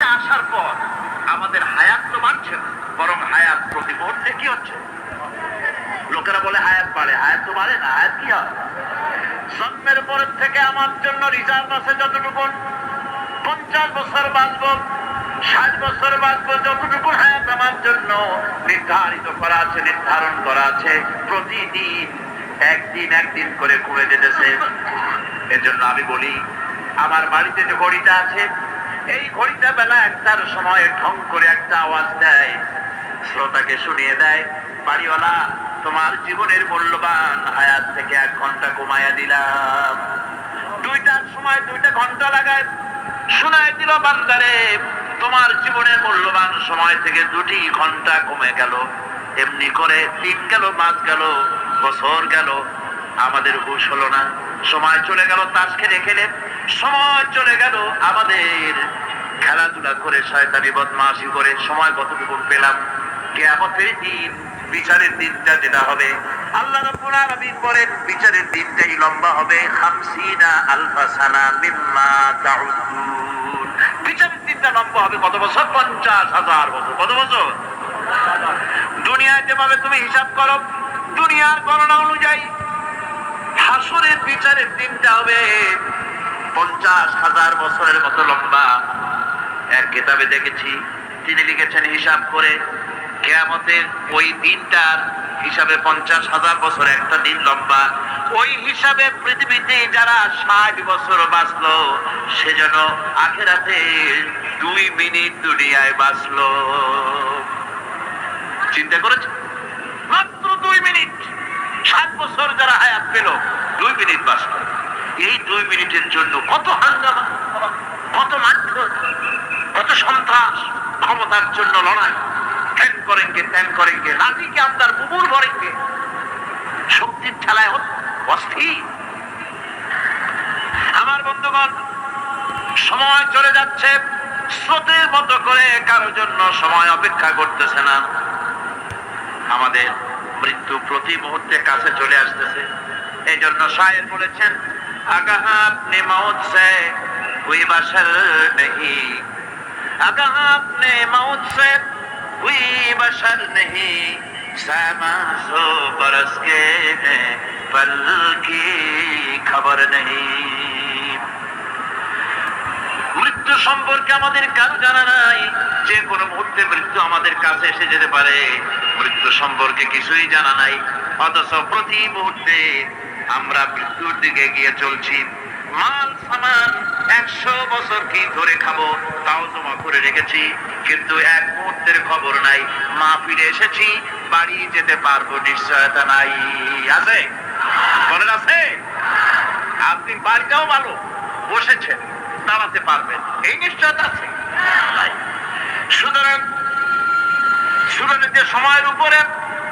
আসার পর আমাদের হায়াত তো বাড়ছে না, বরং হায়াত প্রতি মুহূর্তে কি হচ্ছে। লোকেরা বলে হায়াত বাড়ে, হায়াত তো বাড়ে না, হায়াত কি হয়? জন্মের পরের থেকে আমার জন্য রিজার্ভ আছে যতটুকু, পঞ্চাশ বছর বাঁচব, ষাট বছর বাঁচব, যতটুকু হায়াত আমার জন্য নির্ধারিত করা আছে, নির্ধারণ করা আছে, প্রতিদিন একদিন একদিন করে কমে যেতেছে। এর জন্য আমি বলি, আমার বাড়িতে যে ঘড়িটা আছে এই ঘড়িটা বেলা একটার সময় ঢং করে একটা আওয়াজ দেয়। শ্রোতাকে শুনিয়ে দেয়, বাড়িওয়ালা, তোমার জীবনের মূল্যবান হায়াত থেকে এক ঘণ্টা কমায়া দিলাম। দুইটার সময় দুইটা ঘণ্টা লাগায়, শোনায় দিল বান্দারে, তোমার জীবনের মূল্যবান সময় থেকে দুটি ঘণ্টা কমে গেল। এমনি করে দিন গেল, মাস গেল, বছর গেল, আমাদের হুশ হলো না। সময় চলে গেল তাস খেলে খেলে সময় চলে গেল, আমাদের খেলাধুলা করে শয়তানি বদমাশি করে সময় কতটুকু পেলাম? কেয়ামতের দিন, বিচারের দিনটা যেটা হবে, আল্লাহ আলামিন বলেন, বিচারের দিনটাই লম্বা হবে, খামসিনা আলফা সানা মিম্মা তাউদ্দুন। বিচারের দিনটা লম্বা হবে কত বছর? পঞ্চাশ হাজার বছর। কত বছর? দুনিয়ায় যেভাবে তুমি হিসাব করো, দুনিয়ার গণনা অনুযায়ী হাসরের বিচারের দিনটা হবে পঞ্চাশ হাজার বছরের মতো লম্বা। এক কিতাবে দেখেছি, তিনি লিখেছেন হিসাব করে, কেয়ামতের ওই দিনটার হিসাবে পঞ্চাশ হাজার বছর একটা দিন লম্বা। ওই হিসাবে পৃথিবীতে যারা ষাট বছর বাঁচলো সেজন্য আখেরাতে দুই মিনিট দুনিয়ায় বাঁচলো। চিন্তা করেছে? মাত্র দুই মিনিট। ষাট বছর যারা হায়াত পেল, দুই মিনিট বাঁচল। এই দুই মিনিটের জন্য কত হাঙ্গামা কত মারধর, কত সন্ত্রাস, ক্ষমতার জন্য লড়াই। ধ্যান করেনগে ত্যান করেনগে লাঠিকে আপনার বুবুর ভরেনগে। শক্তির ঠেলায় অস্থির। আমার বন্ধুগণ, সময় চলে যাচ্ছে, স্রোতের মতো করে কারও জন্য সময় অপেক্ষা করতেছে না। আমাদের মৃত্যু প্রতি মুহূর্তে কাছে চলে আসতেছে। এই জন্য শায়ের বলেছেন আগাহ আপনি মৌত সে হুই বাসর নেহি আগাহ আপনি মৌত সে হুই বাসর নেহি সামাসো বরস কে हैं पल की खबर नहीं মৃত্যু সম্পর্কে আমাদের কারো জানা নাই যে কোনো মুহূর্তে মৃত্যু আমাদের কাছে এসে যেতে পারে মৃত্যু সম্পর্কে কিছুই জানা নাই অথচ প্রতি মুহূর্তে আমরা মৃত্যুর দিকে গিয়ে চলছি। মাল, সামান, একশো বছর কি ধরে খাব তাও জমা করে রেখেছি। কিন্তু এক মুহূর্তের খবর নাই। মা ফিরে এসেছি, বাড়ি যেতে পারব নিশ্চয়তা নাই। আছে? বলেন আছে? আপনি বাড়িটাও ভালো, বসেছেন, দাঁড়াতে পারবেন। এই নিশ্চয়তা আছে। সুতরাং সুতরাং সময়ের উপরে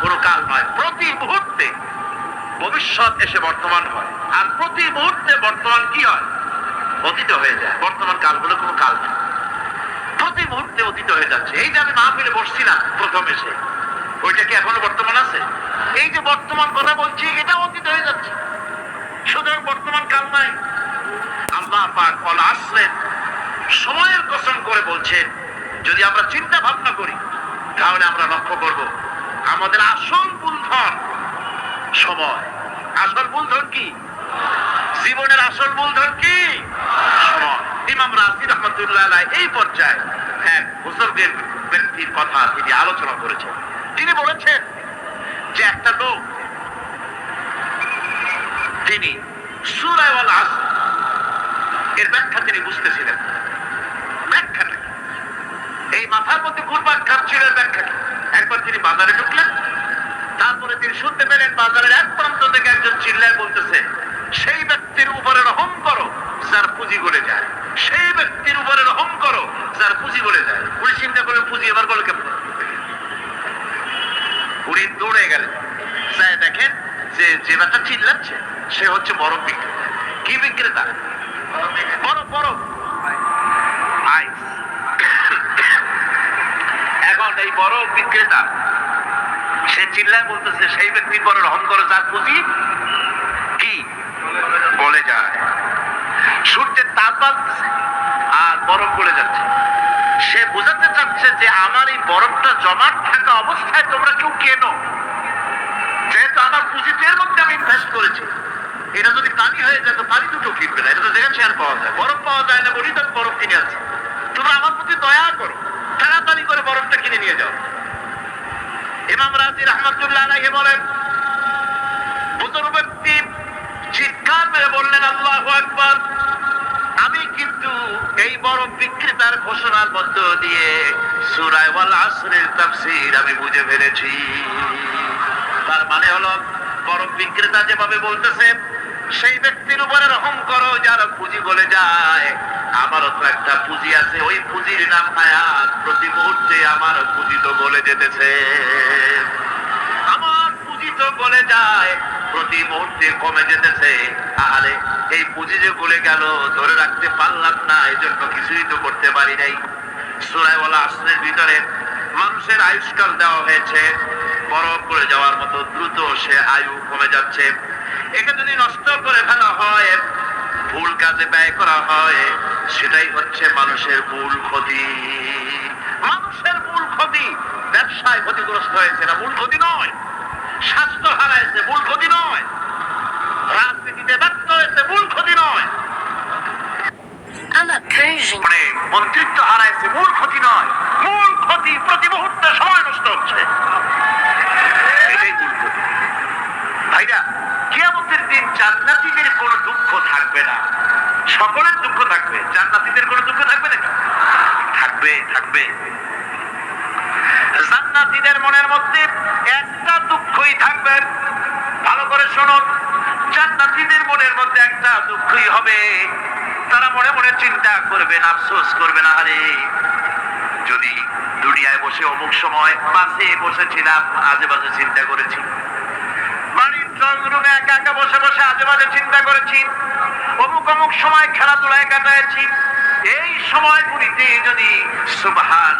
কোনো কাল নয়। প্রতি মুহূর্তে ভবিষ্যৎ এসে বর্তমান হয়। আর প্রতি মুহূর্তে বর্তমান কি হয়? অতীত হয়ে যায়। বর্তমান কাল বলে কোনো কাল নেই। প্রতি মুহূর্তে অতীত হয়ে যাচ্ছে। এই যে আমি মাহফিলে বসছিলাম প্রথম এসে। ওইটা কি এখনও বর্তমান আছে? এই যে বর্তমান কথা বলছি, এটা অতীত হয়ে যাচ্ছে। সুতরাং বর্তমান কাল নাই। আল্লাহ পাক বল আসলেন সময়ের কসম করে বলছেন, যদি আমরা চিন্তা ভাবনা করি, তাহলে আমরা লক্ষ্য করব আমাদের আসল মূলধন সময়। আসল মূলধন কি? জীবনের আসল মূলধন কি? সময়। ইমাম রাজি রহমতুল্লাহ এই পর্যায়ে এক বুজুর্গের ব্যক্তির কথা তিনি আলোচনা করেছেন। তিনি বলেছেন যে একটা লোক, তিনি সুরায় ওয়াল আসর, এর ব্যাখ্যা তিনি বুঝতেছিলেন। ব্যাখ্যাটা কি? এই মাথার মধ্যে ঘুরপাক খাচ্ছিল এর ব্যাখ্যা কি? একবার তিনি বাজারে ঢুকলেন। তারপরে তিনি শুনতে পেলেন বাজারের এক প্রান্ত থেকে একজন চিল্লায় বলতেছে, সেই ব্যক্তির উপরে রহম করো, যার পুঁজি গলে যায়। সেই ব্যক্তির উপরে রহম করো, যার পুঁজি গলে যায়। উনি চিন্তা করে পুঁজি এবার বলে কেমন? উনি দৌড়ে গেলেন। স্যার দেখেন যে যে বাচ্চা চিল্লাচ্ছে, সে হচ্ছে বরফ বিক্রেতা। কি বিক্রেতা? বরফ বরফ আইস। এই বরফ বিক্রেতা। সে চিল্লায় বলতেছে, সেই ব্যক্তির পরে রহম করে, যার পুঁজি কি? বলে যায়। সূর্যের তাপ বাড়তেছে আর বরফ গলে যাচ্ছে। সে বোঝাতে চাচ্ছে যে, আমার এই বরফটা জমাট থাকা অবস্থায় তোমরা কেউ কেনো? যেহেতু আমার পুঁজিতে এর মধ্যে আমি ইনভেস্ট করেছি। এটা যদি পানি হয়ে যায়, তো পানি কেউ কিনবে না। এটা তো যেখানে শেয়ার পাওয়া যায়। বরফ পাওয়া যায় না, বলি তো বরফ কিনে আছে তোমরা আমার প্রতি দয়া করো। তাড়াতাড়ি করে বরফটা কিনে নিয়ে যাও। ইমাম রাজি রহমতুল্লাহ আলাইহি বলেন বুজুর্গ ব্যক্তি চিৎকার মেরে বললেন, আল্লাহ আকবার। আমি কিন্তু এই বড় বিক্রেতার ঘোষণার মধ্য দিয়ে সুরায় আসরের তাফসীর আমি বুঝে ফেলেছি। তার মানে হলো বড় বিক্রেতা যেভাবে বলতেছে, সেই ব্যক্তির উপরে রহম করো, যার পুঁজি বলে যায় আমারও তো একটা পুঁজি আছে। ওই পুঁজির নাম হায়াত প্রতি মুহূর্তে আমার পুঁজি তো বলে যেতেছে। আমার পুঁজি তো গলে যায়, প্রতি মুহূর্তে কমে যেতেছে। আরে এই পুঁজি যে গলে গেল, ধরে রাখতে পারলাম না এই জন্য কিছুই তো করতে পারি নাই। সুরাইওয়ালা আসনের ভিতরে মানুষের আয়ুষ্কাল দেওয়া হয়েছে। বরফ করে যাওয়ার মতো দ্রুত সে আয়ু কমে যাচ্ছে। একে যদি নষ্ট করে ফেলা হয় ভুল কাজে ব্যয় করা হয় সেটাই হচ্ছে মানুষের মূল ক্ষতি। মানুষের মূল ক্ষতি ব্যবসায় ক্ষতিগ্রস্ত হয়েছে না মূল ক্ষতি নয়। স্বাস্থ্য হারাইছে মূল ক্ষতি নয়। রাজনীতিতে ব্যর্থ হয়েছে মূল ক্ষতি নয়. মানে মন্ত্রিত্ব হারাইছে মূল ক্ষতি নয়। মূল ক্ষতি প্রতি মুহূর্তে সময় নষ্ট হচ্ছে। এটাই কিয়ামতের দিন জান্নাতীদের কোনো দুঃখ থাকবে না। সকলের দুঃখ থাকবে। জান্নাতীদের কোনো দুঃখ থাকবে নাকি? থাকবে থাকবে। জান্নাতীদের মনের মধ্যে একটা দুঃখই থাকবে। ভালো করে শুনুন। জান্নাতীদের মনের মধ্যে একটা দুঃখই হবে। তারা মনে মনে চিন্তা করবেন আফসোস করবেন আরে। যদি দুনিয়ায় বসে অমুক সময় বাসে বসেছিলাম আজে বাজে চিন্তা করেছি। রুমে একা একা বসে বসে আজেবাজে চিন্তা করেছি। অমুক অমুক সময় খেলাধুলায় কাটাইছি এই সময়গুলিতে যদি সুবহান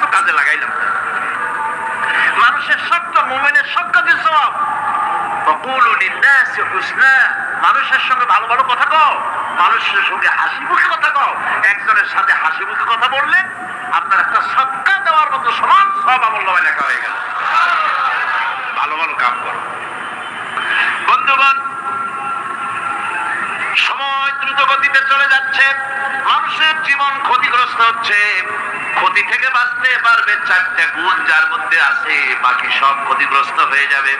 তো কাজে লাগাইলাম মানুষের সব তো মোমেনের সব? কাজের মানুষের সঙ্গে ভালো ভালো কথা কও। মানুষের সঙ্গে হাসি মুখে কথা কও। একজনের সাথে হাসি মুখে কথা বললেন আপনার একটা সৎকার দেওয়ার মতো সমান সব আমল নামায় লেখা হয়ে গেল। ভালো ভালো কাম করো। বন্ধুগণ, সময় দ্রুত গতিতে চলে যাচ্ছে। মানুষের জীবন ক্ষতিগ্রস্ত হচ্ছে। ক্ষতি থেকে বাঁচতে পারবে চারটে গুণ যার মধ্যে আছে। বাকি সব ক্ষতিগ্রস্ত হয়ে যাবে।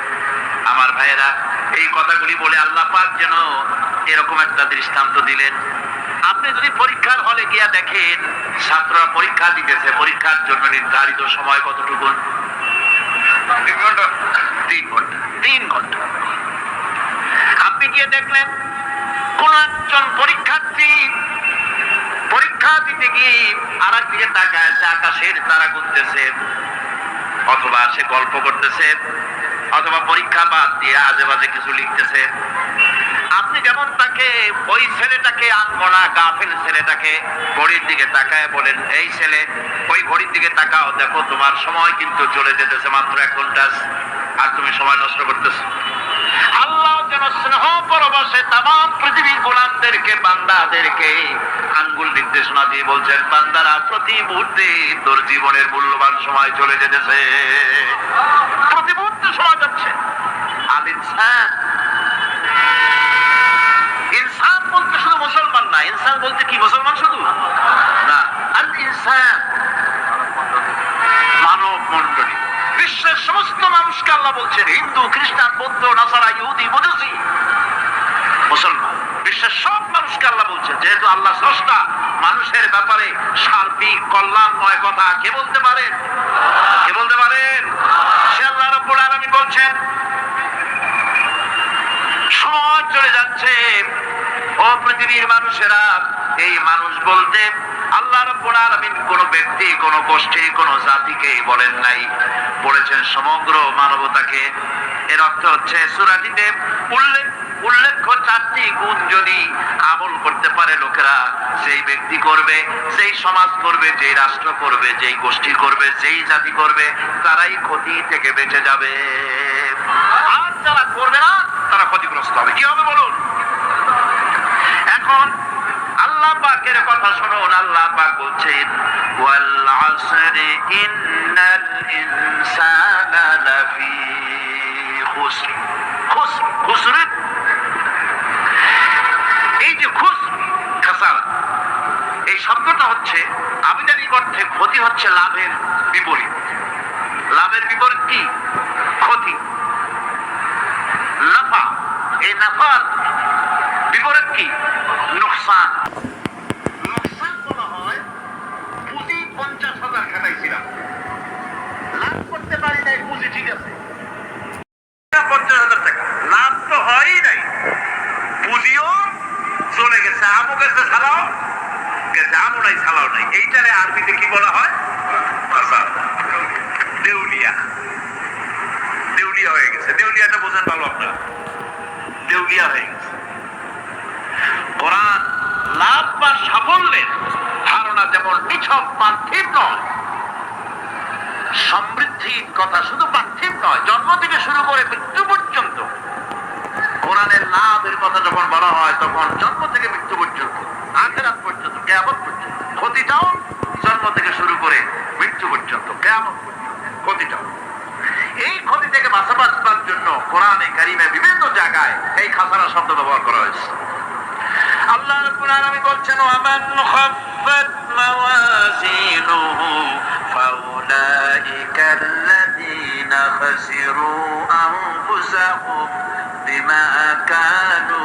আমার ভাইয়েরা এই কথাগুলি বলে আল্লাহ পাক যেন এরকম একটা দৃষ্টান্ত দিলেন। আপনি যদি পরীক্ষার হলে গিয়া দেখেন ছাত্ররা পরীক্ষা দিতেছে পরীক্ষার জন্য নির্ধারিত সময় কতটুকু? তিন ঘণ্টা। তিন ঘণ্টা। তিন ঘণ্টা। আপনি গিয়ে দেখলেন কোন একজন পরীক্ষার্থী পরীক্ষা দিতে গিয়ে আর একদিকে তাকায় আছে আকাশের তারা গুনতেছে অথবা সে গল্প করতেছে। অথবা পরীক্ষা বাদ দিয়ে আজে বাজে কিছু লিখতেছে। আপনি যেমন তাকে ওই ছেলেটাকে আনমনা গাফেল ছেলেটাকে ঘড়ির দিকে তাকায় বলেন, এই ছেলে, ওই ঘড়ির দিকে তাকাও, দেখো তোমার সময় কিন্তু চলে যেতেছে মাত্র এক ঘণ্টা। আর তুমি সময় নষ্ট করতেছো। পরবশে তাম পৃথিবীর গোলামদেরকে বান্দাদেরকে আঙ্গুল নির্দেশনা দিয়ে বলছেন, বান্দারা প্রতি মুহূর্তে তোর জীবনের মূল্যবান সময় চলে যেতেছে। প্রতি মুহূর্তে সময় যাচ্ছে, আল ইনসান। ইনসান বলতে শুধু মুসলমান না, ইনসান বলতে কি, মুসলমান শুধু? না, আল ইনসান। মানব মন্ডলী বিশ্বের সমস্ত মানুষকে আল্লাহ বলছেন, হিন্দু, খ্রিস্টান, বৌদ্ধ, নাসারা, ইহুদি বিশ্বের সব মানুষকে আল্লাহ বলছে, যেহেতু আল্লাহ স্রষ্টা, মানুষের ব্যাপারে সার্বিক কল্যাণময় কথা কে বলতে পারেন কে বলতে পারেন সে আল্লাহ রব্বুল বলছেন, সময় চলে যাচ্ছে, ও পৃথিবীর মানুষেরা, এই মানুষ বলতে আল্লাহ রব্বুল আলমিন কোন ব্যক্তি, কোন গোষ্ঠী, কোন জাতিকে বলেন নাই। বলেছেন সমগ্র মানবতাকে। এর অর্থ হচ্ছে সূরাটিতে উল্লেখ, উল্লেখ্য চারটি গুণ যদি আমল করতে পারে লোকেরা সেই ব্যক্তি করবে সেই সমাজ করবে, যেই রাষ্ট্র করবে, যেই গোষ্ঠী করবে, যেই জাতি করবে, তারাই ক্ষতি থেকে বেঁচে যাবে। আর যারা করবে না, তারা ক্ষতিগ্রস্ত হবে। কি হবে বলুন? এখন আল্লাহ পাকের কথা শুনুন, আল্লাহ পাক বলছেন, ওয়াল আসরি ইন্নাল ইনসানা লাফি খুসর খুসর খুসর এই যে খুস খাসারা এই শব্দটা হচ্ছে আবিধানিক অর্থে ক্ষতি হচ্ছে লাভের বিপরীত। লাভের বিপরীত কি? ক্ষতি। নাফা, এই নাফার বিপরীত কি? নোকসান বলা হয় পুঁজি পঞ্চাশ হাজার খাটাইছিলাম। লাভ করতে পারি নাই, পুঁজি ঠিক আছে পঞ্চাশ হাজার টাকা লাভ তো হয়ই নাই পুঁজিও চলে গেছে আমও গেছে ছাড়াও গেছে আমও নাই ছাড়াও নাই এইটারে আরবিতে কি বলা হয়। দেউলিয়া। দেউলিয়া হয়ে গেছে। দেউলিয়াটা বোঝেন ভালো আপনারা। দেউলিয়া হয়ে গেছে। কোরআন লাভ বা সাফল্যের ধারণা যেমন নিছক পার্থিব নয় সমৃদ্ধির কথা শুধু পার্থিব নয় জন্ম থেকে শুরু করে মৃত্যু পর্যন্ত কোরআনের লাভের কথা যখন বলা হয় তখন জন্ম থেকে মৃত্যু পর্যন্ত আখেরাত পর্যন্ত কেয়ামত পর্যন্ত ক্ষতিটাও জন্ম থেকে শুরু করে মৃত্যু পর্যন্ত, কেয়ামত পর্যন্ত ক্ষতিটাও এই ক্ষতি থেকে বাঁচা বাঁচবার জন্য কোরআনে কারিমে বিভিন্ন জায়গায় এই খাসারা শব্দ ব্যবহার করা হয়েছে। আল্লাহ বলছেন বিমা কানু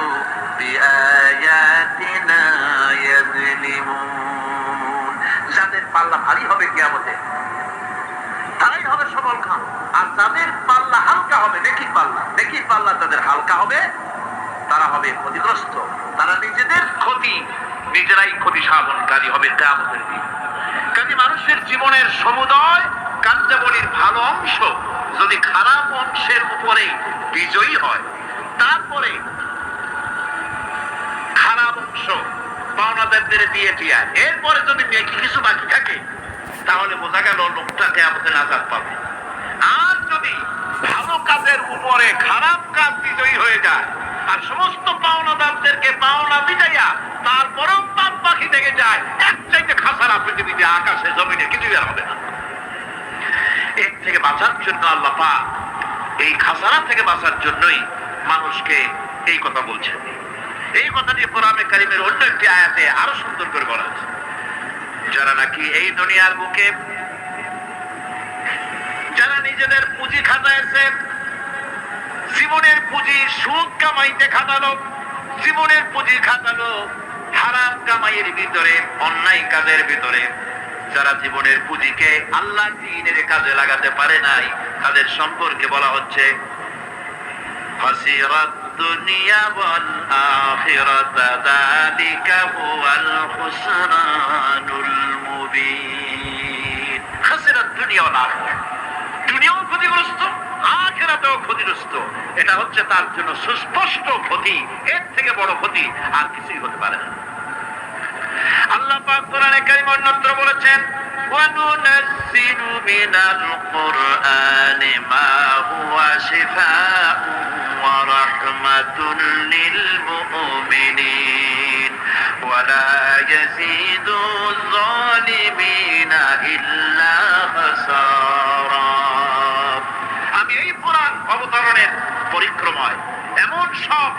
বিআয়াতিনা ইয়াযলিমুন। যাদের পাল্লা ভারী হবে কিয়ামতে। তারাই হবে সবল খান। আর যাদের পাল্লা হালকা হবে, নেকির পাল্লা নেকির পাল্লা যাদের হালকা হবে, তারা হবে ক্ষতিগ্রস্ত। তারা নিজেদের ক্ষতি, নিজেরাই ক্ষতি সাধনকারী হবে কেয়ামতের দিন। কাজে মানুষের জীবনের সমুদয় কার্যাবলীর ভালো অংশ যদি খারাপ অংশের উপরে বিজয়ী হয়, তারপরে খারাপ অংশ পাওনাদারদের দিয়ে টিয়া। এরপরে যদি নেকি কিছু বাকি থাকে, তাহলে বোঝা গেল লোকটাকে আমাদের আজাদ পাবে। আর যদি ভালো কাজের উপরে খারাপ কাজ বিজয়ী হয়ে যায়, আর সমস্ত পাওনাদারদেরকে পাওনা মিটাইয়া তারপরেও পাপ পাখি থেকে যায় এক চাইতে খাসারা পৃথিবীতে আকাশে, জমিনে কিছুই আর হবে না। এর থেকে বাঁচার জন্য আল্লাহ এই খাসারা থেকে বাঁচার জন্যই মানুষকে এই কথা বলছেন। এই কথাটি কোরআনে কারিমের অন্য একটি আয়াতে আরও সুন্দর করে বলা আছে। যারা নাকি এই দুনিয়ার বুকে, যারা নিজেদের পুঁজি খাটাইছে, জীবনের পুঁজি সুদ কামাইতে খাটালো, জীবনের পুঁজি খাটালো, হারাম কামাইয়ের ভিতরে, অন্যায় কাজের ভিতরে, যারা জীবনের পুঁজিকে আল্লাহ দিনের কাজে লাগাতে পারে নাই, তাদের সম্পর্কে বলা হচ্ছে হাসিরাত দুনিয়াও ক্ষতিগ্রস্ত আখেরাতেও ক্ষতিগ্রস্ত। এটা হচ্ছে তার জন্য সুস্পষ্ট ক্ষতি, এর থেকে বড় ক্ষতি আর কিছুই হতে পারে না। আল্লাহ পাক কোরআনে কারীম অন্যত্র বলেছেন وننزل من القرآن ما هو شفاء ورحمة للمؤمنين. ولا يزيد الظالمين إلا خسارا. আমি এই পুরাণ অবতরণের পরিক্রমায় এমন সব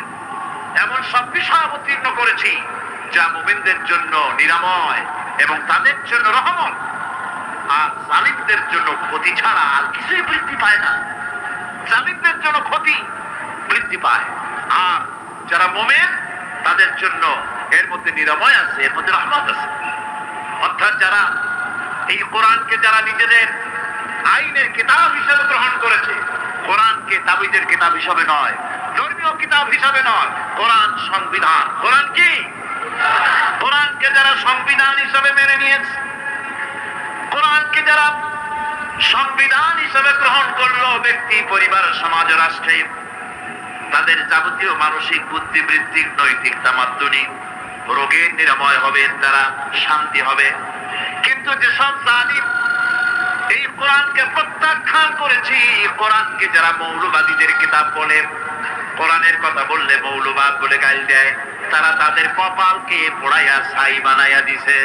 এমন সব বিষয় অবতীর্ণ করেছি যা মোমেনদের জন্য নিরাময় এবং তাদের জন্য রহমত। আর জালিমদের জন্য ক্ষতি ছাড়া আর কিছুই বৃদ্ধি পায় না। জালিমদের জন্য ক্ষতি বৃদ্ধি পায়। আর যারা মোমেন, তাদের জন্য এর মধ্যে নিরাময় আছে, এর মধ্যে রহমত আছে। অর্থাৎ যারা এই কোরআনকে যারা নিজেদের আইনের কিতাব হিসেবে গ্রহণ করেছে, কোরআনকে তাবিজের কিতাব হিসেবে নয়, ধর্মীয় কিতাব হিসাবে নয়, কোরআন সংবিধান। কোরআন কি? কোরআনকে যারা সংবিধান হিসাবে মেনে নিয়েছে কোরআনকে যারা সংবিধান হিসাবে গ্রহণ করল, ব্যক্তি, পরিবার, সমাজ, রাষ্ট্রে, তাদের যাবতীয় মানসিক বুদ্ধিবৃত্তিক নৈতিক তামাদ্দনিক রোগের নিরাময় হবে, তারা শান্তি হবে। কিন্তু যেসব জালিম এই কোরআনকে প্রত্যাখ্যান করেছি, কোরআনকে যারা মৌলবাদীদের কিতাব বলে, কোরআনের কথা বললে মৌলবাদ বলে গাইল দেয়, তারা তাদের কপালকে পোড়াইয়া ছাই বানাইয়া দিছে।